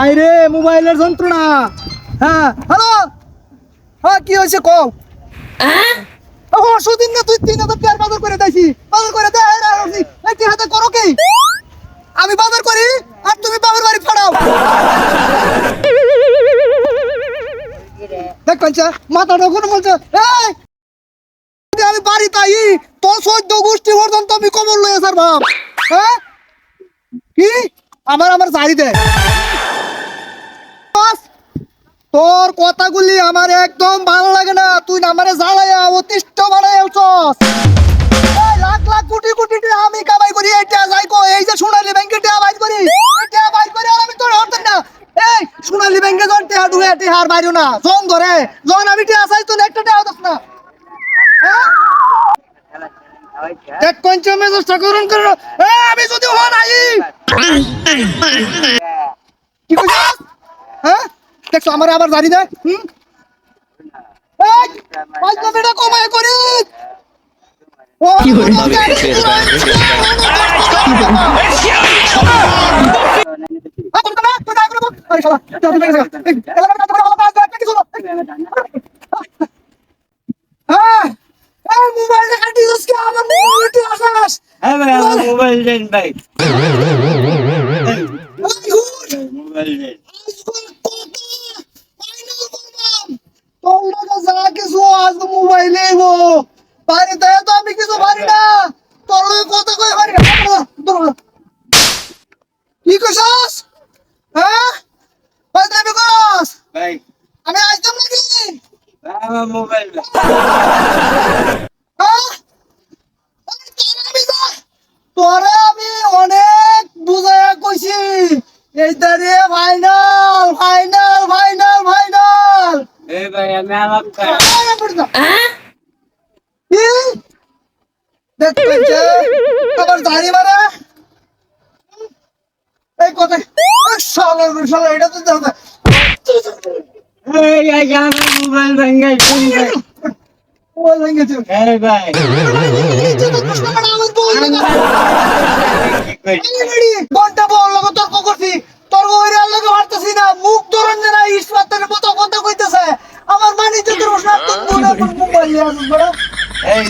I রে মোবাইলের যন্ত্রণা। হ্যাঁ হ্যালো? হ্যাঁ কি হয়েছে কও? ও না তুই তিন হাজার টাকার বাজার করে দিয়েছি। বাজার করে দে এরা আসি এই তিন হাজার করো কি? আমি বাজার করি আর তুমি বাবার বাড়ি ফাড়াও দেখ কঞ্চা মাথাটা ওখানে বলছে এই আমি বাড়ি তাই তোর সদ্য গোষ্ঠী পর্যন্ত আমি কবর লয়ে স্যার ভাব। হ্যাঁ? কি? আমার আমার বাস, তোর কথাগুলি আমার একদম ভালো লাগে না। তুই আমারে জ্বালাইয়া অতিষ্ঠ বানাইছস লাখ লাখ কোটি কোটি আমি কামাই করি এইটা যাই কো। এই যে সোনালী ব্যাংকে টাকা বাইর করি এটা বাইর করে আমি তোর হরতেন না। এই সোনালী ব্যাংকে জন টাকা ঢুকে টাকা আর বাইরো না। জন ধরে জন আমি টাকা চাই তুই একটা টাকা দাস না। হ্যাঁ? এক চেষ্টা করুন করুন এ আমি যদি হন আই। কি কইছস হ্যাঁ দেখছ আমার আবার জানি দে হুম পাঁচটা কমায় করি কি হলো হ্যাঁ এই মোবাইলটা কাটি দিস আমার মোবাইলটা আসাস হ্যাঁ ভাই আমার মোবাইল দেন ভাই। এই হুট মোবাইল দেন মোবাইলে বাড়িতে তো আমি কিছু পারি না তোর কথা কই পারি না কি কইছস হ্যাঁ ভাই আমি নাকি মোবাইল দেন হ্যাঁ? আরে তোরে আমি যা- তোরে আমি অনেক বুঝাইয়া কইছি। এইটা রে ফাইনাল ফাইনাল ফাইনাল ফাইনাল এই ভাই আমি আলাপ করি কি? দেখ কইছে আবার দাড়ি মারা। এই কথা। শালা শালা এটা তো এই এই মোবাইল ভেঙে ভাই আমার বল কি ঘণ্টা বল লগো তর্ক করছি তর্ক আর লগে মারতেছি না মুখ ধরন যে না ইস্পাতের মতো কথা কইতেছে আমার তোর প্রশ্ন তুই বলে মোবাইল এই।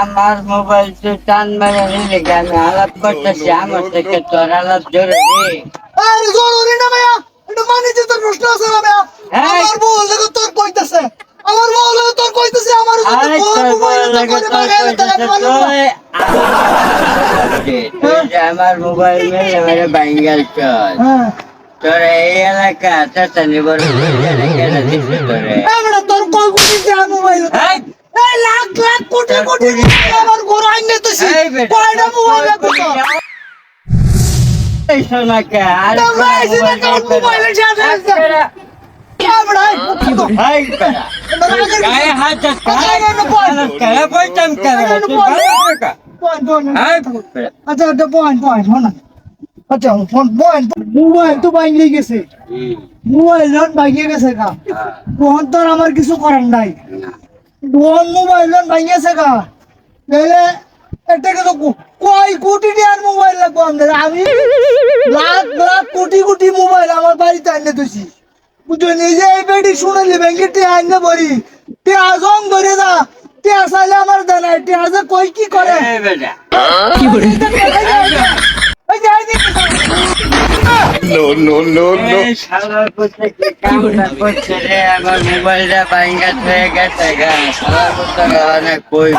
আমার মোবাইল তো টান মেরে নিলে আমি আলাপ করতেছি? আমার থেকে তোর আলাপ জরুরি। আরে জরুরি না ভাইয়া এটা বাণিজ্য তোর প্রশ্ন আছে না ভাইয়া। এই! আমার বল লগো তোর কইতেছে আমার বল লগো তোর কইতেছে আমার যদি তোর মোবাইল তাহলে কইতেছে আমার মোবাইল মেরে মেরে বাঙ্গাল চল হ্যাঁ। তোর এই এলাকা বড় কেন দিছে তোরে? কয় কোটি টাকা মোবাইল? এই! এই লাখ লাখ কোটি কোটি আমার ঘর আইনে এই কয়টা মোবাইল আছে। বেটা, এই, এই বেটা গায়ে হাত দিস কেন বলতাম কেন তুই আমার কিছু করার নাই মোবাইল বাইঙ্গেছে গা তাহলে এটা কিন্তু কো- কয় কোটি টাকার মোবাইল লাগবো আমাদের আমি লাখ লাখ কোটি কোটি মোবাইল আমার বাড়িতে আনে দিছি বুঝছ নিজে এই বেডি শুনেলি ব্যাংকে টিয়া আনতে পারি টিয়া জং ধরে যা। টিয়া চাইলে আমার দেয় টিয়া যে কই কি করে? করছে রে? আমার মোবাইলটা ভাঙ্গা হয়ে গেছে গা। কই।